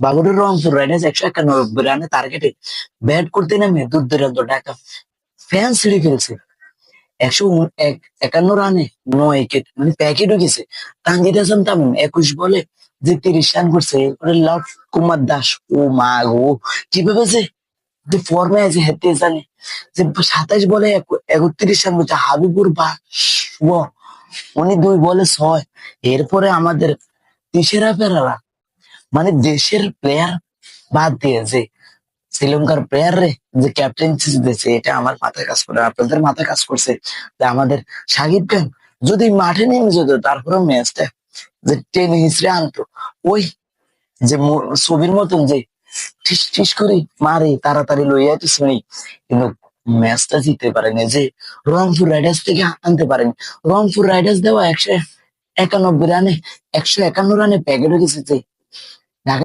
বাবুরের Rangpur Riders একশো একানব্বই রানে টার্গেটে ব্যাট করতে নেমে দূর দূরান্ত ঢাকা ফ্যান ছিঁড়ে ফেলছে একশো একান্ন রানে নয় উইকেট মানে প্যাকে ঢুকেছে। তানজিদ হাসান তামিম একুশ বলে যে তিরিশ রান করছে, এরপরে লব কুমার দাস, ও মা গো কীভাবে যে যে ফর্মে আছে, হেঁটে জানে। যে সাতাইশ বলে এক- একত্রিশ রান করছে, হাবিবুর বা উনি দুই বলে ছয়। এরপরে আমাদের তিসেরা ফেরারা মানে দেশের প্লেয়ার বাদ দিয়ে যে শ্রীলঙ্কার প্লেয়ার রে যে ক্যাপ্টেন্সি দিয়েছে, এটা আমার মাথায় কাজ করে আপনাদের মাথায় কাজ করছে যে আমাদের সাকিব খান যদি মাঠে নেমে যেত তারপরে ম্যাচটা যে টেনে হিসড়ে আনতো, ওই যে ছবির মতন যে ঠিস ঠিস করে মারে, তাড়াতাড়ি লইয়া শুনি, কিন্তু ম্যাচটা জিততে পারেনি। যে রংপুর রাইডার্স থেকে আনতে পারেনি। রংপুর রাইডার্স দেওয়া একশো একানব্বই রানে, একশো একান্ন রানে প্যাকেট হয়ে গেছে